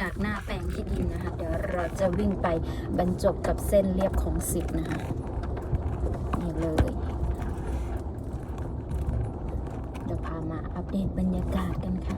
จากหน้าแปลงที่ดินนะคะ เดี๋ยวเราจะวิ่งไปบรรจบกับเส้นเรียบของสิบนะคะนี่เลยเดี๋ยวพามาอัปเดตบรรยากาศกันค่ะ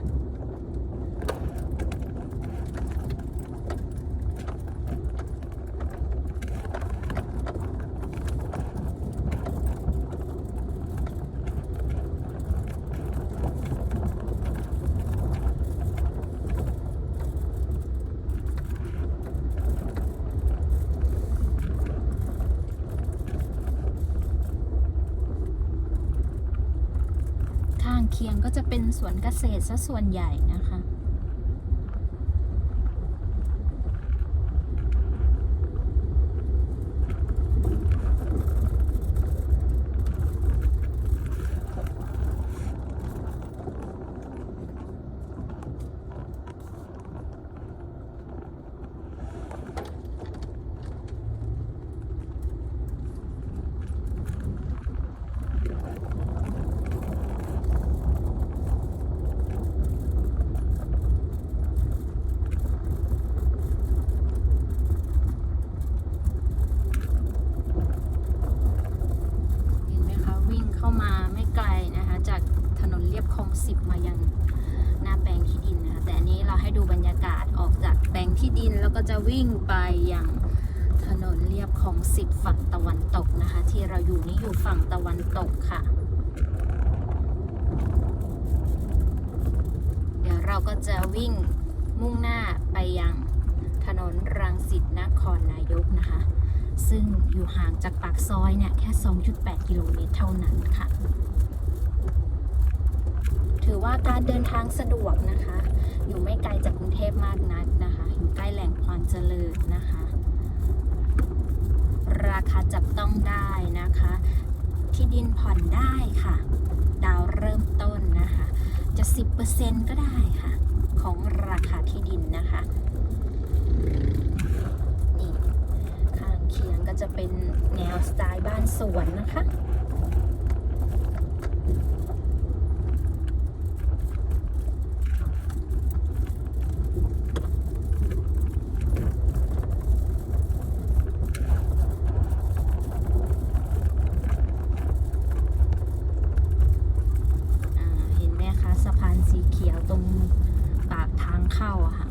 เคียงก็จะเป็นสวนเกษตรซะส่วนใหญ่นะคะ 60 มายังหน้าแปลงที่ดินนะคะแต่อันนี้เราให้ดูบรรยากาศออกจากแปลงที่ดินแล้วก็จะวิ่งไปยังถนนเรียบของ10ฝั่งตะวันตกนะคะ ที่เราอยู่นี้อยู่ฝั่งตะวันตกค่ะ เดี๋ยวเราก็จะวิ่งมุ่งหน้าไปยังถนนรังสิตนครนายกนะคะ ซึ่งอยู่ห่างจากปากซอยเนี่ยแค่ 2.8 กิโลเมตรเท่านั้นค่ะ ถือว่าการเดินทางสะดวกนะคะ อยู่ไม่ไกลจากกรุงเทพมากนักนะคะ อยู่ใกล้แหล่งความเจริญนะคะ ราคาจับต้องได้นะคะ ที่ดินผ่อนได้ค่ะ ดาวเริ่มต้นนะคะ จะ 10%ก็ได้ค่ะ ของราคาที่ดินนะคะนี่ข้างเคียงก็จะเป็นแนวสไตล์บ้านสวนนะคะ อ่าเห็นไหมคะ สีเขียวตรงปากทางเข้าอะค่ะ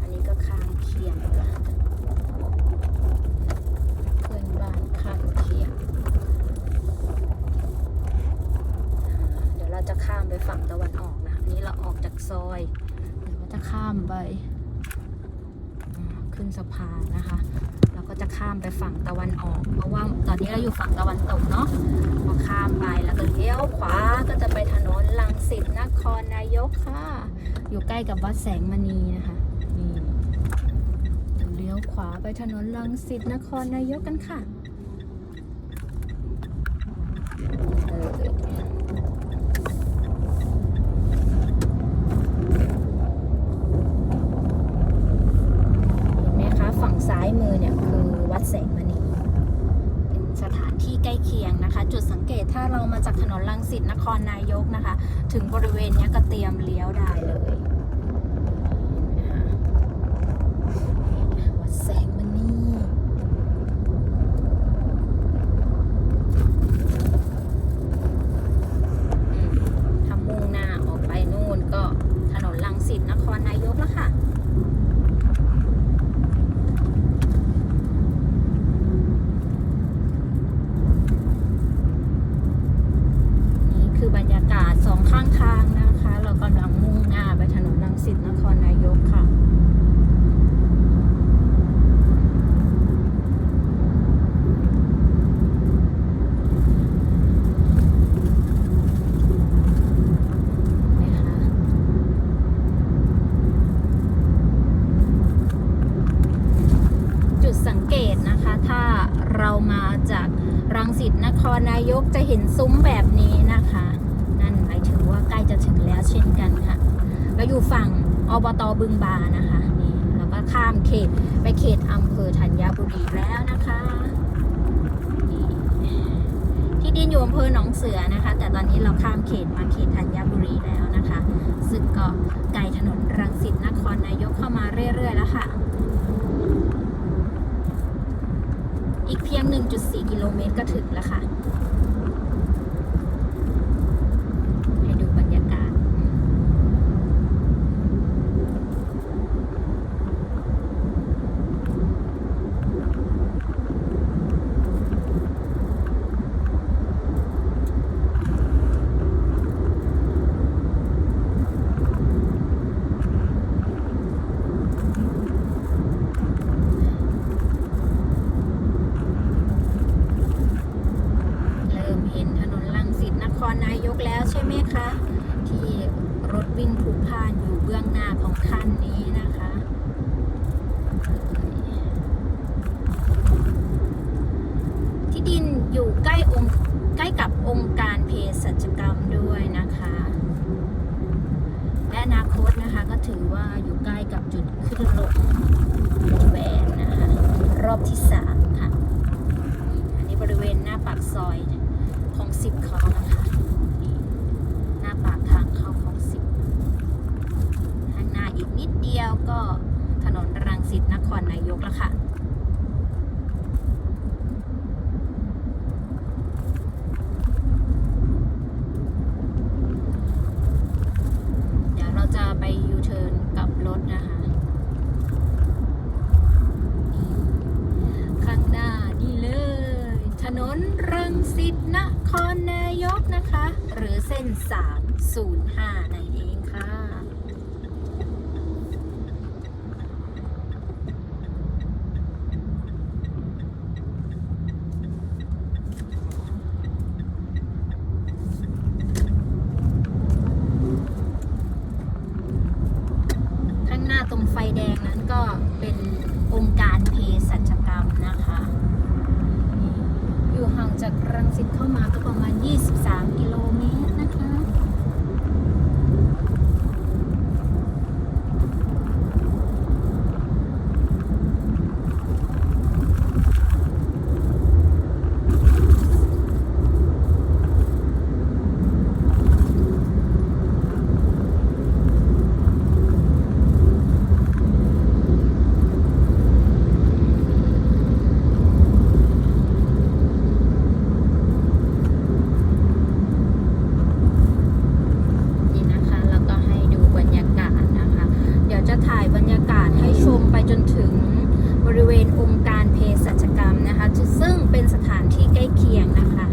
อันนี้ก็ข้างเคียงเพื่อนบ้านข้างเคียง เดี๋ยวเราจะข้ามไปฝั่งตะวันออกนะ นี้เราออกจากซอย เดี๋ยวเราจะข้ามไปขึ้นสะพานนะคะเราก็จะข้ามไปฝั่งตะวันออก เพราะว่าตอนนี้เราอยู่ฝั่งตะวันตกเนาะพอข้ามไปแล้วก็ ยวขวาก็จะไปถนนลังสิตนครนายกค่ะ อยู่ใกล้กับวัดแสงมณีนะคะนี่เดี๋ยวเลี้ยวขวาไปถนนลังสิตนครนายกกันค่ะเออเห็นไหมคะฝั่งซ้ายมือเนี่ยคือวัดแสงมณี เป็นสถานที่ใกล้เคียงนะคะ จุดสังเกตถ้าเรามาจากถนนลัง สิตนครนายกนะคะ ถึงบริเวณนี้ก็เตรียมเลี้ยวได้เลยวัดแสงมณีอืมถ้ามุ่งหน้าออกไปนู่นก็ถนนลังสิตนครนายกแล้วค่ะ นี่คือบรรยากาศสองข้างทางนะคะ เรากำลังมุ่งหน้าไปถนนรังสิตนครนายกค่ะ นะคะจุดสัง เกตนะคะ ถ้าเรามาจากรังสิตนครนายกจะเห็นซุ้มแบบนี้นะคะ นั่นหมายถึงว่าใกล้จะถึงแล้วเช่นกันค่ะเราอยู่ฝั่งอบตบึงบานะคะนี่เราก็ข้ามเขตไปเขตอำเภอธัญบุรีแล้วนะคะนี่ที่ดินอยู่อำเภอหนองเสือนะคะ แต่ตอนนี้เราข้ามเขตมาเขตธัญบุรีแล้วนะคะ ซึ่งก็ไกลถนนรังสิตนครนายกเข้ามาเรื่อยๆแล้วค่ะ อีกเพียง 1.4 กิโลเมตรก็ถึงแล้วค่ะ ให้ดูบรรยากาศ เริ่มเห็นถนนลังสิตนครนายกแล้วใช่ไหมคะ ที่รถวิ่งพลุกพล่านอยู่เบื้องหน้าของท่านนี้นะคะ ที่ดิน อยู่ใกล้องค์ใกล้กับองค์การเภสัชกรรมด้วยนะคะ และอนาคตนะคะก็ถือว่าอยู่ใกล้กับจุดขึ้นลงแหวนนะคะ รอบที่สามค่ะ อันนี้บริเวณหน้าปากซอยของสิบเขานะคะหน้าปากทางเข้าของสิบข้างหน้าอีกนิดเดียวก็ถนนรังสิตนครนายกแล้วค่ะ เดี๋ยวเราจะไปยูเทิร์นกลับรถนะคะ ข้างหน้านี่เลย ถนนรังสิตนครนายกนะคะ หรือเส้น305นั่นเองค่ะ ข้างหน้าตรงไฟแดงนั้นก็เป็นองค์การเภสัชกรรมนะคะ อยู่ห่างจากรังสิตเข้ามาก็ประมาณ 23 จนถึงบริเวณองค์การเพศสัจกรรมนะคะ ซึ่งเป็นสถานที่ใกล้เคียงนะคะ